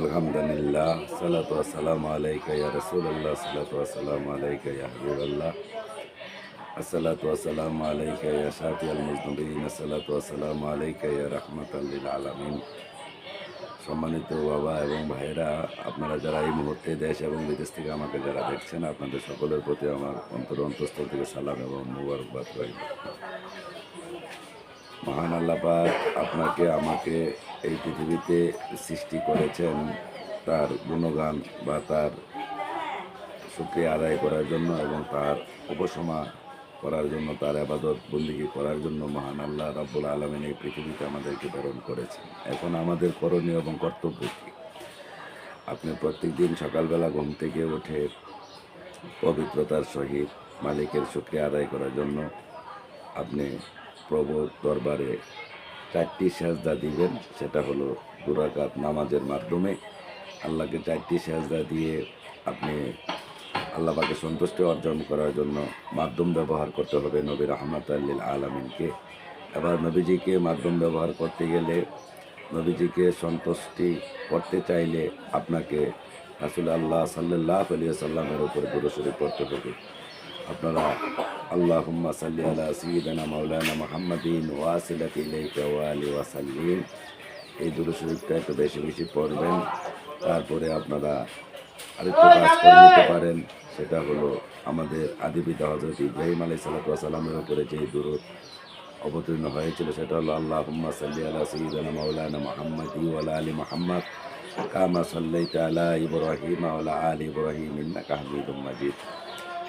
আলহামদুলিল্লাহ সালাতু আসসালামু আলাইকা ইয়া রাসূলুল্লাহ সালাতু আসসালামু আলাইকা ইয়া হাবিবাল্লাহ আসসালাতু আসসালামু আলাইকা ইয়া শাফিয়াল মুজনুবিন আসসালাতু আসসালামু আলাইকা ইয়া রাহমাতাল সম্মানিত বাবা এবং ভাইরা আপনারা যারা এই মুহূর্তে দেশ এবং বিদেশ থেকে আমাকে যারা দেখছেন, আপনাদের সকলের প্রতি আমার অন্তর অন্তঃস্থল থেকে সালাম এবং মুবারকবাদ রইল। মহান আল্লাপাক আপনাকে, আমাকে এই পৃথিবীতে সৃষ্টি করেছেন তার গুণগান বা তার শুক্রিয়া আদায় করার জন্য এবং তার উপসমা করার জন্য, তার আবাদত বন্দিগি করার জন্য মহান আল্লাহ রাব্বুল আলমিন এই পৃথিবীতে আমাদেরকে প্রেরণ করেছেন। এখন আমাদের করণীয় এবং কর্তব্য কী? আপনি প্রত্যেকদিন সকালবেলা ঘুম থেকে উঠে পবিত্রতার সহিত মালিকের শুক্রিয়া আদায় করার জন্য আপনি প্রভু দরবারে চারটি সেজদা দিবেন। সেটা হলো দুরাকাত নামাজের মাধ্যমে আল্লাহকে চারটি সেজদা দিয়ে আপনি আল্লাহ পাকে সন্তুষ্টি অর্জন করার জন্য মাধ্যম ব্যবহার করতে হবে নবী রহমত আল্লিল আলমিনকে। এবার নবীজিকে মাধ্যম ব্যবহার করতে গেলে নবীজিকে সন্তুষ্টি করতে চাইলে আপনাকে রাসুল আল্লাহ সাল্লাহ আলিয়া সাল্লামের উপরে দূরসরি করতে হবে। আপনারা আল্লাহ সাল্লি আলা সঈদানা মাওলানা মোহাম্মদিন ওয়াসিলাত ইলাইকা ওয়া আলি এই শরীফটা একটু বেশি বেশি পড়বেন। তারপরে আপনারা আরেকটু কাজ করে নিতে পারেন সেটা হলো আমাদের আদিপিতা হজরত ইব্রাহিম আলাই সালাতামের উপরে যে দূরত অবতীর্ণ হয়েছিল সেটা হলো আল্লাহ সাল্লি আলা সঈদানা মাওলানা মোহাম্মদ ওয়ালা আলী মোহাম্মদ কামা সাল্লাইতা আলা ইব্রাহিম ওয়ালা আলী ইব্রাহিম ইন্নাকা হামিদুম মাজিদ।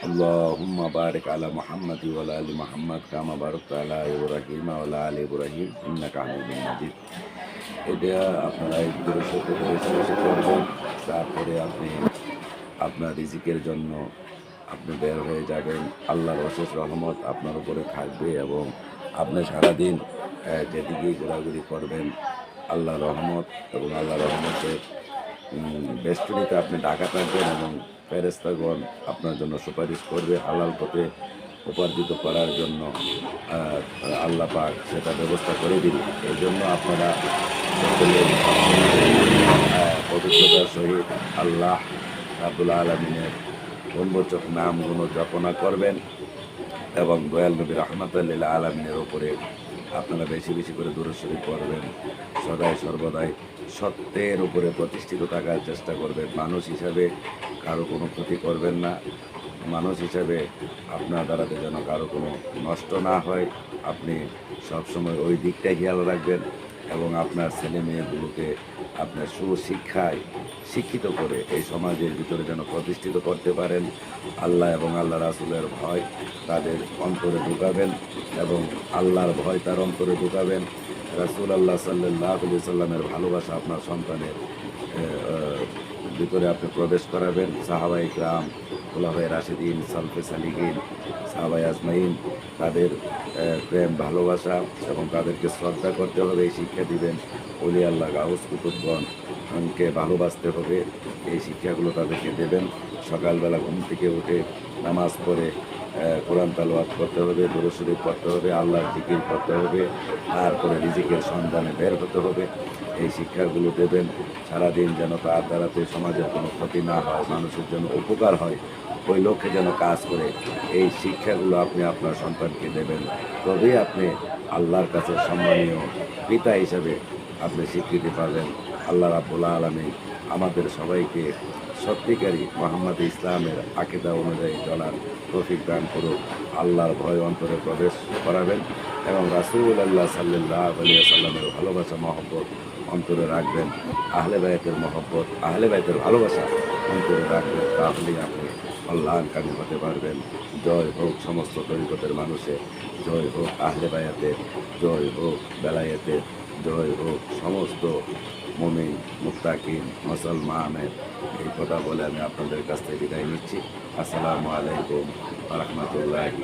اللهم بارك على محمد وعلى ال محمد كما باركت على ابراهيم وعلى ال ابراهيم انك حميد مجيد এটা আপনারা একটু সত্যি করে শেষ করবেন তারপরে আপনি আপনার রিজিকের জন্য আপনি বের হয়ে যাবেন আল্লাহর অশেষ রহমত আপনার উপরে থাকবে এবং আপনি সারাদিন আহ, যেদিকেই ঘোরাঘুরি করবেন আল্লাহ রহমত এবং আল্লাহ রহমতের উম, বেষ্টনীতে আপনি ঢাকা থাকবেন এবং ফেরেস্তাগণ আপনার জন্য সুপারিশ করবে হালাল পথে উপার্জিত করার জন্য আল্লাহ পাক সেটা ব্যবস্থা করে দিন এই জন্য আপনারা পবিত্রতার সহিত আল্লাহ আব্দুল আলমিনের গম্বচক নাম গুণ জপনা করবেন এবং দয়াল নবী রহমতুল্লাহ আলমিনের ওপরে আপনারা বেশি বেশি করে দূরস্বরী করবেন সদায় সর্বদাই সত্যের উপরে প্রতিষ্ঠিত থাকার চেষ্টা করবেন। মানুষ হিসাবে কারও কোনো ক্ষতি করবেন না। মানুষ হিসাবে আপনার দ্বারাতে যেন কারও কোনো নষ্ট না হয়, আপনি সবসময় ওই দিকটাই খেয়াল রাখবেন এবং আপনার ছেলে মেয়েগুলোকে আপনার সুশিক্ষায় শিক্ষিত করে এই সমাজের ভিতরে যেন প্রতিষ্ঠিত করতে পারেন। আল্লাহ এবং আল্লাহ রাসুলের ভয় তাদের অন্তরে ঢুকাবেন এবং আল্লাহর ভয় তার অন্তরে ঢুকাবেন। রাসুল আল্লাহ সাল্লাহ সাল্লামের ভালোবাসা আপনার সন্তানের ভিতরে আপনি প্রবেশ করাবেন। সাহাবাই গ্রাম ওলাভাই রাশেদিন, সালফে সালিগিন সাহাবাই আজমাইন, তাদের প্রেম, ভালোবাসা এবং তাদেরকে শ্রদ্ধা করতে হবে, এই শিক্ষা দিবেন। অলি আল্লাহ, গাউস কুতুবগণকে ভালোবাসতে হবে, এই শিক্ষাগুলো তাদেরকে দেবেন। সকালবেলা ঘুম থেকে উঠে নামাজ পড়ে কোরআন তালোয়াত করতে হবে দূরশরীফ করতে হবে, আল্লাহর জিকির করতে হবে, তারপরে রিজিকের সন্ধানে বের হতে হবে। এই শিক্ষাগুলো দেবেন, সারাদিন যেন তার দ্বারাতে সমাজের কোনো ক্ষতি না হয়, মানুষের জন্য উপকার হয়, ওই লক্ষ্যে যেন কাজ করে। এই শিক্ষাগুলো আপনি আপনার সন্তানকে দেবেন। তবেই আপনি আল্লাহর কাছে সম্মানীয় পিতা হিসাবে আপনি স্বীকৃতি পাবেন। আল্লাহ রাবুল্লাহ আলমী আমাদের সবাইকে সত্যিকারী মোহাম্মদ ইসলামের আকিদা অনুযায়ী চলার তৌফিক দান করুক, আল্লাহর ভয় অন্তরে প্রবেশ করাবেন এবং রাসুল আল্লাহ সাল্লাহ আলিয়া সাল্লামের ভালোবাসা, মহব্বত অন্তরে রাখবেন। আহলে বায়তের মহব্বত, আহলে বায়তের ভালোবাসা অন্তরে রাখবেন। তাহলেই আপনি আল্লাহ কামি হতে পারবেন। জয় হোক সমস্ত তরিকতের মানুষের জয় হোক আহলে বায়াতের, জয় হোক বেলায়েতের, জয় হোক সমস্ত মমিন মুক্তাকিম মুসলমানের এই কথা বলে আমি আপনাদের কাছ থেকে বিদায় নিচ্ছি। আসসালামু আলাইকুম রহমতুল্লাহি